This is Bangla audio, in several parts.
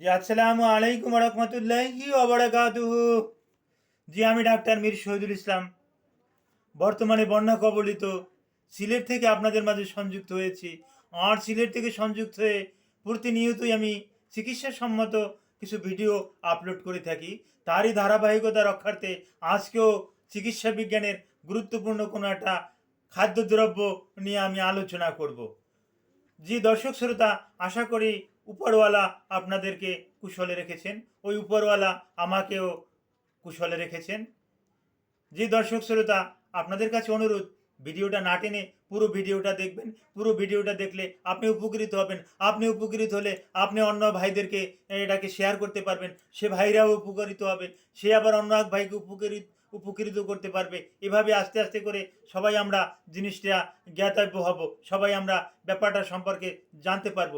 জি, আসসালামু আলাইকুম রহমতুল্লাহি ওবরাকাতুহু জি, আমি ডাক্তার মীর শহীদুল ইসলাম। বর্তমানে বন্যা কবলিত সিলেট থেকে আপনাদের মাঝে সংযুক্ত হয়েছি। আর সিলেট থেকে সংযুক্ত হয়ে প্রতিনিয়তই আমি চিকিৎসা সম্মত কিছু ভিডিও আপলোড করে থাকি। তারই ধারাবাহিকতা রক্ষার্থে আজকেও চিকিৎসা বিজ্ঞানের গুরুত্বপূর্ণ কোনো একটা খাদ্যদ্রব্য নিয়ে আমি আলোচনা করব। জি, দর্শক, শ্রোতা, আশা করি উপরওয়ালা আপনাদেরকে কুশলে রেখেছেন। ওই উপরওয়ালা আমাকেও কুশলে রেখেছেন। যে দর্শক শ্রোতা, আপনাদের কাছে অনুরোধ, ভিডিওটা না টেনে পুরো ভিডিওটা দেখবেন। পুরো ভিডিওটা দেখলে আপনি উপকৃত হবেন। আপনি উপকৃত হলে আপনি অন্য ভাইদেরকে এটাকে শেয়ার করতে পারবেন। সে ভাইরাও উপকৃত হবে। সে আবার অন্য এক ভাইকে উপকৃত উপকৃত করতে পারবে। এভাবে আস্তে আস্তে করে সবাই আমরা জিনিসটা জ্ঞাতব্য হব। সবাই আমরা ব্যাপারটা সম্পর্কে জানতে পারব।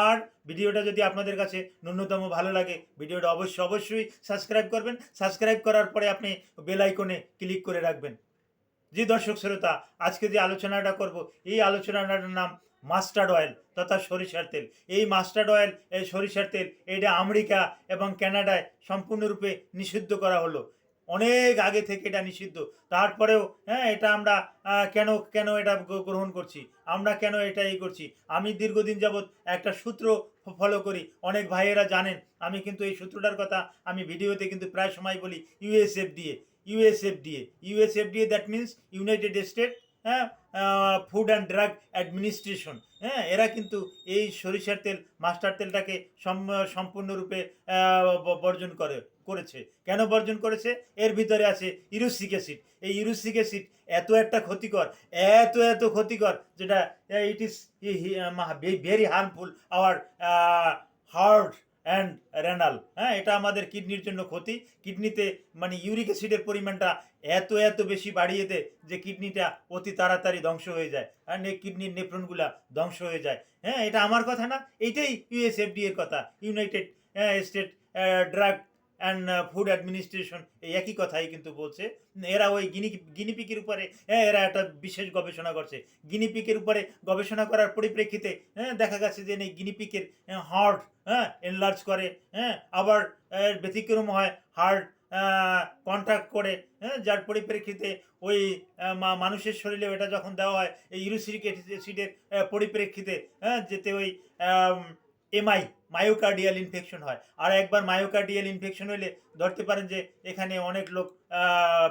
আর ভিডিওটা যদি আপনাদের কাছে ন্যূনতম ভালো লাগে, ভিডিওটা অবশ্যই অবশ্যই সাবস্ক্রাইব করবেন। সাবস্ক্রাইব করার পরে আপনি বেল আইকনে ক্লিক করে রাখবেন। জি দর্শক শ্রোতা, আজকে যে আলোচনাটা করব, এই আলোচনাটার নাম মাস্টার্ড অয়েল তথা সরিষার তেল। এই মাস্টার্ড অয়েল, এই সরিষার তেল, এটা আমেরিকা এবং কানাডায় সম্পূর্ণরূপে নিষিদ্ধ করা হলো। অনেক আগে থেকে এটা নিষিদ্ধ। তারপরেও হ্যাঁ এটা আমরা কেন কেন এটা গ্রহণ করছি? আমরা কেন এটা এই করছি? আমি দীর্ঘদিন যাবৎ একটা সূত্র ফলো করি। অনেক ভাইয়েরা জানেন, আমি কিন্তু এই সূত্রটার কথা আমি ভিডিওতে কিন্তু প্রায় সময় বলি ইউএসএফ দিয়ে ইউএসএফ দিয়ে ইউএসএফ দিয়ে দ্যাট মিন্স ইউনাইটেড স্টেট হ্যাঁ ফুড অ্যান্ড ড্রাগ অ্যাডমিনিস্ট্রেশন হ্যাঁ এরা কিন্তু এই সরিষার তেল, মাস্টার তেলটাকে সম- সম্পূর্ণরূপে বর্জন করে। করেছে। কেন বর্জন করেছে? এর ভিতরে আছে ইরুসিক অ্যাসিড। এই ইরুসিক অ্যাসিড এত একটা ক্ষতিকর, এত এত ক্ষতিকর, যেটা it is very harmful our heart and renal হ্যাঁ? এটা আমাদের কিডনির জন্য ক্ষতি। কিডনিতে মানে ইউরিক অ্যাসিডের পরিমাণটা এত এত বেশি বাড়িয়ে দেয় যে কিডনিটা অতি তাড়াতাড়ি ধ্বংস হয়ে যায়, আর কিডনির নেফ্রনগুলা ধ্বংস হয়ে যায়। হ্যাঁ? এটা আমার কথা না এইটাই ইউএসএফডি এর কথা United State drug and food administration এই একই কথাই কিন্তু বলছে। এরা ওই গিনি গিনিপিকের উপরে হ্যাঁ এরা একটা বিশেষ গবেষণা করছে। গিনিপিকের উপরে গবেষণা করার পরিপ্রেক্ষিতে হ্যাঁ দেখা গেছে যে এই গিনিপিকের হার্ট হ্যাঁ এনলার্জ করে হ্যাঁ আবার ব্যতিক্রম হয় হার্ট কন্ট্রাক্ট করে হ্যাঁ যার পরিপ্রেক্ষিতে ওই মানুষের শরীরে এটা যখন দেওয়া হয়, এই ইউরিসিক অ্যাসিডের পরিপ্রেক্ষিতে হ্যাঁ যেতে ওই এমআই মায়োকার্ডিয়াল ইনফেকশন হয়। আর একবার মায়োকার্ডিয়াল ইনফেকশন হলে ধরতে পারেন যে এখানে অনেক লোক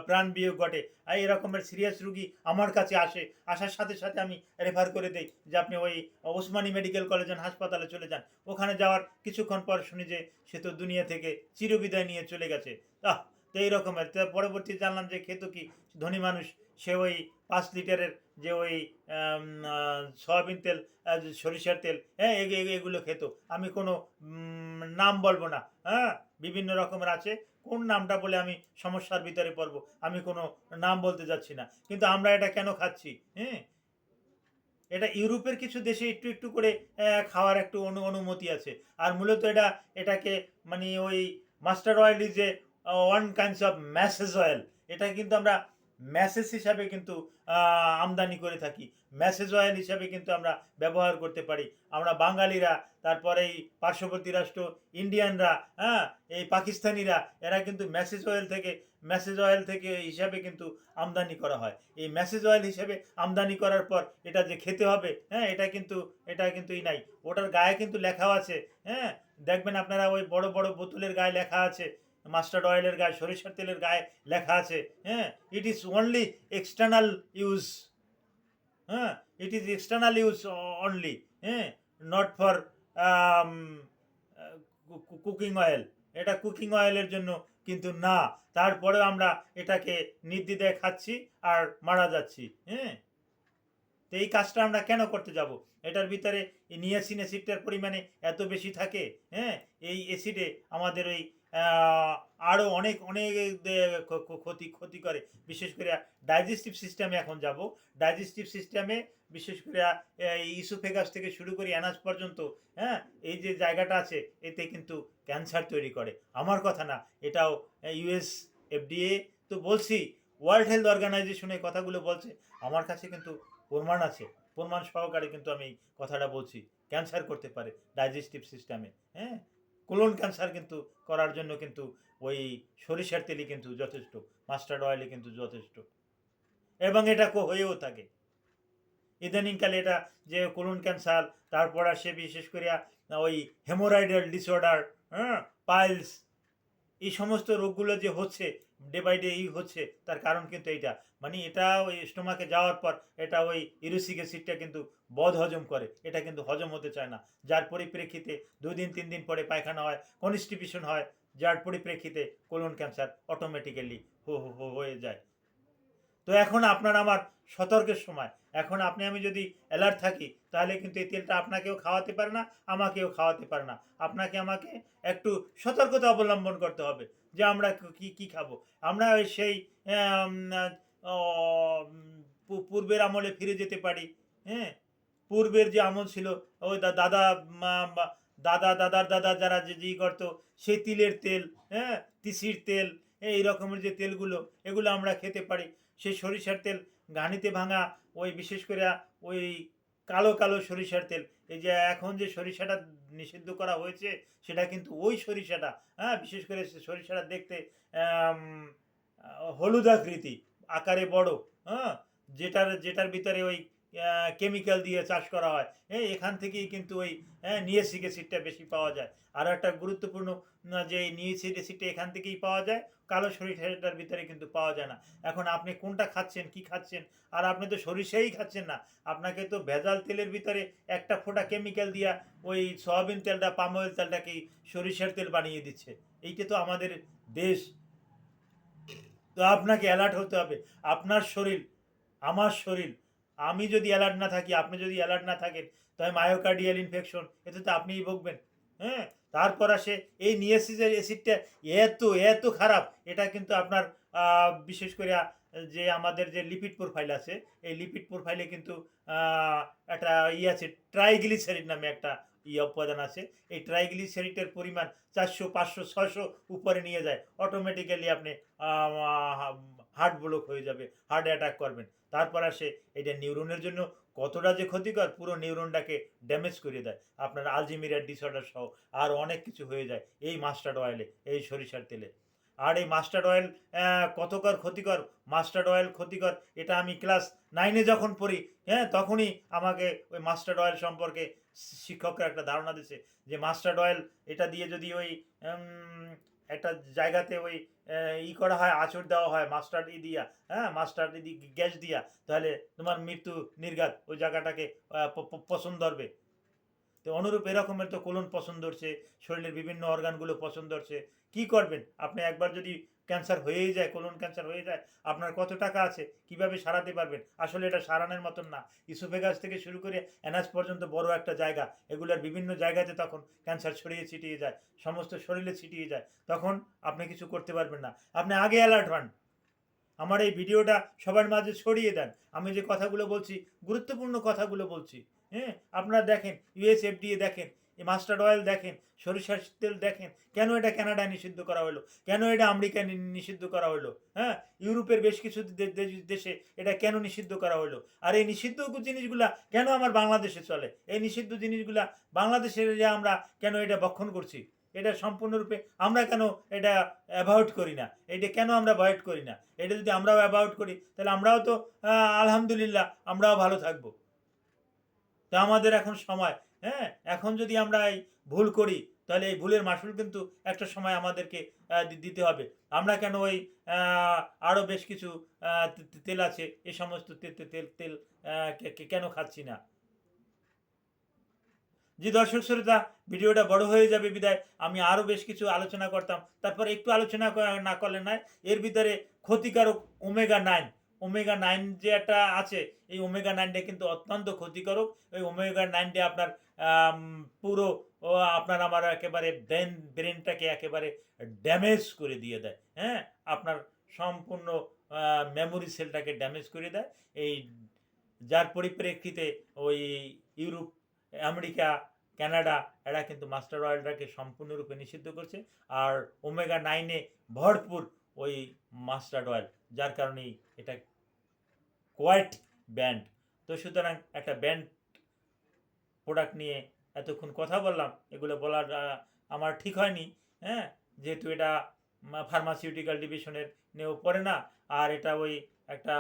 প্রাণ বিয়োগ ঘটে। আর এরকমের সিরিয়াস রুগী আমার কাছে আসে, আসার সাথে সাথে আমি রেফার করে দেই যে আপনি ওই ওসমানী মেডিকেল কলেজ অ্যান্ড হাসপাতালে চলে যান। ওখানে যাওয়ার কিছুক্ষণ পর শুনি যে সে তো দুনিয়া থেকে চিরবিদায় নিয়ে চলে গেছে। আহ, তো এই রকমের। পরবর্তী জানলাম যে খেত কি ধনী মানুষ সে ওই পাঁচ লিটারের যে ওই সয়াবিন তেল সরিষার তেল হ্যাঁ এগ- এগ- এগুলো খেত। আমি কোনো নাম বলব না হ্যাঁ? বিভিন্ন রকমের আছে। কোন নামটা বলে আমি সমস্যার ভিতরে পড়ব? আমি কোনো নাম বলতে যাচ্ছি না। কিন্তু আমরা এটা কেন খাচ্ছি হ্যাঁ? এটা ইউরোপের কিছু দেশে একটু একটু করে খাওয়ার একটু অনু, অনুমতি আছে। আর মূলত এটা, এটাকে মানে ওই master oil is a one kinds of massage oil. এটা কিন্তু আমরা ম্যাসেজ হিসাবে কিন্তু আমদানি করে থাকি। ম্যাসেজ অয়েল হিসাবে কিন্তু আমরা ব্যবহার করতে পারি। আমরা বাঙালিরা তারপরে এই পার্শ্ববর্তী রাষ্ট্র ইন্ডিয়ানরা হ্যাঁ এই পাকিস্তানিরা, এরা কিন্তু ম্যাসেজ অয়েল থেকে ম্যাসেজ অয়েল থেকে হিসাবে কিন্তু আমদানি করা হয়। এই ম্যাসেজ অয়েল হিসেবে আমদানি করার পর এটা যে খেতে হবে হ্যাঁ এটা কিন্তু এটা কিন্তু নাই। ওটার গায়ে কিন্তু লেখাও আছে হ্যাঁ। দেখবেন আপনারা ওই বড় বড় বোতলের গায়ে লেখা আছে মাস্টার্ড অয়েলের গায়ে, সরিষার তেলের গায়ে লেখা আছে হ্যাঁ? It is only external use হ্যাঁ? It is external use only হ্যাঁ? নট ফর কুকিং অয়েল এটা কুকিং অয়েলের জন্য কিন্তু না। তারপরেও আমরা এটাকে নির্দ্বিধায় খাচ্ছি আর মারা যাচ্ছি হ্যাঁ? তো এই কাজটা আমরা কেন করতে যাব? এটার ভিতরে নিয়াসিন অ্যাসিডটার পরিমাণে এত বেশি থাকে হ্যাঁ? এই অ্যাসিডে আমাদের ওই আরও অনেক অনেক ক্ষতি ক্ষতি করে। বিশেষ করে ডাইজেস্টিভ সিস্টেমে এখন যাব। ডাইজেস্টিভ সিস্টেমে বিশেষ করে ইসোফেগাস থেকে শুরু করে অ্যানাস পর্যন্ত হ্যাঁ? এই যে জায়গাটা আছে, এতে কিন্তু ক্যান্সার তৈরি করে। আমার কথা না, এটাও ইউএস এফডিএ তো বলছি, ওয়ার্ল্ড হেলথ অর্গানাইজেশন এই কথাগুলো বলছে। আমার কাছে কিন্তু প্রমাণ আছে। প্রমাণ সহকারে কিন্তু আমি কথাটা বলছি। ক্যান্সার করতে পারে ডাইজেস্টিভ সিস্টেমে হ্যাঁ? কোলন ক্যান্সার কিন্তু করার জন্য কিন্তু ওই সরিষার তেলই কিন্তু যথেষ্ট, মাস্টার্ড অয়েলই কিন্তু যথেষ্ট। এবং এটা হয়েও থাকে। ইদানিংকালে এটা যে কোলন ক্যান্সার, তারপর আসে বিশেষ করে ওই হেমোরাইডাল ডিসঅর্ডার হ্যাঁ? পাইলস, এই সমস্ত রোগগুলো যে হচ্ছে, ডে বাই ডে এই হচ্ছে, তার কারণ কিন্তু এইটা। মানে এটা ওই স্টোমাকে যাওয়ার পর এটা ওই ইরুসিক অ্যাসিডটা কিন্তু বদ হজম করে, এটা কিন্তু হজম হতে চায় না। যার পরিপ্রেক্ষিতে দুই দিন তিন দিন পরে পায়খানা হয় কনস্টিপিউশন হয়, যার পরিপ্রেক্ষিতে কোলন ক্যান্সার অটোমেটিক্যালি হয়ে যায়। তো এখন আপনার আমার সতর্কের সময়। এখন আপনি, আমি যদি অ্যালার্ট থাকি, তাহলে কিন্তু এই তেলটা আপনাকেও খাওয়াতে পারে না, আমাকেও খাওয়াতে পারে না। আপনাকে আমাকে একটু সতর্কতা অবলম্বন করতে হবে যে আমরা কি কি খাব? আমরা সেই পূর্বের আমলে ফিরে যেতে পারি হ্যাঁ? পূর্বের যে আমল ছিল ওই দাদা দাদা দাদার দাদা যারা যে ই করতো সেই তিলের তেল হ্যাঁ? তিসির তেল এই রকমের যে তেলগুলো এগুলো আমরা খেতে পারি। সেই সরিষার তেল ঘানিতে ভাঙা ওই বিশেষ করে ওই কালো কালো সরিষার তেল এই যে এখন যে সরিষাটা নিষিদ্ধ করা হয়েছে সেটা কিন্তু ওই সরিষাটা হ্যাঁ? বিশেষ করে সরিষাটা দেখতে আম, আহ, হলুদ আকৃতি আকারে বড় হ্যাঁ? যেটার যেটার ভিতরে ওই কেমিক্যাল দিয়ে চাষ করা হয়। হ্যাঁ এখান থেকেই কিন্তু ওই হ্যাঁ নিয়েসিক অ্যাসিডটা বেশি পাওয়া যায়। আর একটা গুরুত্বপূর্ণ যে নিয়েসিক অ্যাসিডটা এখান থেকেই পাওয়া যায়, কালো সরিষাটার ভিতরে কিন্তু পাওয়া যায় না। এখন আপনি কোনটা খাচ্ছেন, কি খাচ্ছেন? আর আপনি তো সরিষাই খাচ্ছেন না। আপনাকে তো ভেজাল তেলের ভিতরে একটা ফোঁটা কেমিক্যাল দিয়া ওই সয়াবিন তেলটা পাম অয়েল তেলটাকেই সরিষার তেল বানিয়ে দিচ্ছে। এইটা তো আমাদের দেশ। তো আপনাকে অ্যালার্ট হতে হবে। আপনার শরীর, আমার শরীর, আমি যদি অ্যালার্ট না থাকি, আপনি যদি অ্যালার্ট না থাকেন, তাহলে মায়োকার্ডিয়াল ইনফেকশন এতে তো আপনিই ভুগবেন। হ্যাঁ? তারপর আসে এই নিয়েসিসের অ্যাসিডটা এত এত খারাপ, এটা কিন্তু আপনার বিশেষ করে যে আমাদের যে লিপিড প্রোফাইল আছে, এই লিপিড প্রোফাইলে কিন্তু একটা ই আছে ট্রাইগ্লিসারিড নামে একটা ইয়ে উপাদান আছে। এই ট্রাইগ্লিসারিটের পরিমাণ চারশো, পাঁচশো, ছয়শো উপরে নিয়ে যায়। অটোমেটিক্যালি আপনি হার্ট ব্লক হয়ে যাবে হার্ট অ্যাটাক করবেন। তারপর আসে এটা নিউরনের জন্য কতটা যে ক্ষতিকর, পুরো নিউরনটাকে ড্যামেজ করে দেয়। আপনার আলজিমিরিয়ার ডিসঅর্ডার সহ আর অনেক কিছু হয়ে যায় এই মাস্টার্ড অয়েলে এই সরিষার তেলে। আর এই মাস্টার্ড অয়েল কতকর ক্ষতিকর? মাস্টার্ড অয়েল ক্ষতিকর, এটা আমি ক্লাস নাইনে যখন পড়ি হ্যাঁ তখনই আমাকে ওই মাস্টার্ড অয়েল সম্পর্কে শিক্ষকরা একটা ধারণা দিচ্ছে যে মাস্টার্ড অয়েল এটা দিয়ে যদি ওই একটা জায়গাতে ওই ই করা হয়, আঁচড় দেওয়া হয়, মাস্টার্ড ই দিয়া হ্যাঁ মাস্টার্ড ই গ্যাস দিয়া, তাহলে তোমার মৃত্যু নির্ঘাত, ওই জায়গাটাকে পছন্দ ধরবে। তো অনুরূপ এরকমের তো কোলন পছন্দ হচ্ছে, শরীরের বিভিন্ন অর্গানগুলো পছন্দ হচ্ছে। কি করবেন? আপনি একবার যদি ক্যান্সার হয়েই যায়, কোলন ক্যান্সার হয়ে যায়, আপনার কত টাকা আছে? কীভাবে সারাতে পারবেন? আসলে এটা সারানোর মতন না। ইসোফেগাস থেকে শুরু করে অ্যানাস পর্যন্ত বড় একটা জায়গা। এগুলোর বিভিন্ন জায়গাতে তখন ক্যান্সার ছড়িয়ে ছিটিয়ে যায়, সমস্ত শরীরে ছিটিয়ে যায়। তখন আপনি কিছু করতে পারবেন না। আপনি আগে অ্যালার্ট হন। আমার এই ভিডিওটা সবার মাঝে ছড়িয়ে দেন। আমি যে কথাগুলো বলছি, গুরুত্বপূর্ণ কথাগুলো বলছি। হ্যাঁ আপনারা দেখেন ইউএসএফডিএ দেখেন মাস্টার্ড অয়েল দেখেন, সরিষার তেল দেখেন, কেন এটা কানাডায় নিষিদ্ধ করা হলো? কেন এটা আমেরিকায় নিষিদ্ধ করা হলো? হ্যাঁ ইউরোপের বেশ কিছু দেশে এটা কেন নিষিদ্ধ করা হলো? আর এই নিষিদ্ধ জিনিসগুলা কেন আমার বাংলাদেশে চলে? এই নিষিদ্ধ জিনিসগুলা বাংলাদেশের যে আমরা কেন এটা বক্ষণ করছি? এটা সম্পূর্ণরূপে আমরা কেন এটা অ্যাভয়েড করি না? এটা কেন আমরা অ্যাভয়েড করি না? এটা যদি আমরাও অ্যাভয়েড করি, তাহলে আমরাও তো আলহামদুলিল্লাহ, আমরাও ভালো থাকব। তা আমাদের এখন সময় হ্যাঁ? এখন যদি আমরা এই ভুল করি, তাহলে এই ভুলের মাসুল কিন্তু একটা সময় আমাদেরকে দিতে হবে। আমরা কেন ওই আরও বেশ কিছু তেল আছে, এ সমস্ত তেল তেল কেন খাচ্ছি না? যে দর্শক শ্রোতা, ভিডিওটা বড় হয়ে যাবে বিদায়। আমি আরও বেশ কিছু আলোচনা করতাম। তারপর একটু আলোচনা না করলে নয় এর ভিতরে ক্ষতিকারক ওমেগা নাইন। ওমেগা নাইন যে একটা আছে, এই ওমেগা নাইনটা কিন্তু অত্যন্ত ক্ষতিকারক। ওই ওমেগা নাইনটা আপনার পুরো আপনার আমার একেবারে ব্রেন ব্রেনটাকে একেবারে ড্যামেজ করে দিয়ে দেয় হ্যাঁ? আপনার সম্পূর্ণ মেমোরি সেলটাকে ড্যামেজ করে দেয়। এই, যার পরিপ্রেক্ষিতে ওই ইউরোপ, আমেরিকা, কানাডা, এরা কিন্তু মাস্টার অয়েলটাকে সম্পূর্ণরূপে নিষিদ্ধ করছে। আর ওমেগা নাইনে ভরপুর ওই মাস্টার্ড অয়েল যার কারণেই এটা কোয়াইট ব্যান্ড তো সুতরাং একটা ব্যান্ড প্রোডাক্ট নিয়ে এতক্ষণ কথা বললাম, এগুলো বলার আমার ঠিক হয়নি হ্যাঁ? যেহেতু এটা ফার্মাসিউটিক্যাল ডিভিশনের নিয়েও পড়ে না, আর এটা ওই একটা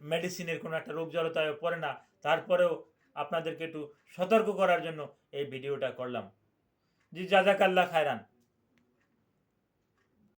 মেডিসিনের কোনো একটা রোগ জলতায় পড়ে না, তারপরেও আপনাদেরকে একটু সতর্ক করার জন্য এই ভিডিওটা করলাম। জি, জাজাকাল্লা খায়রান।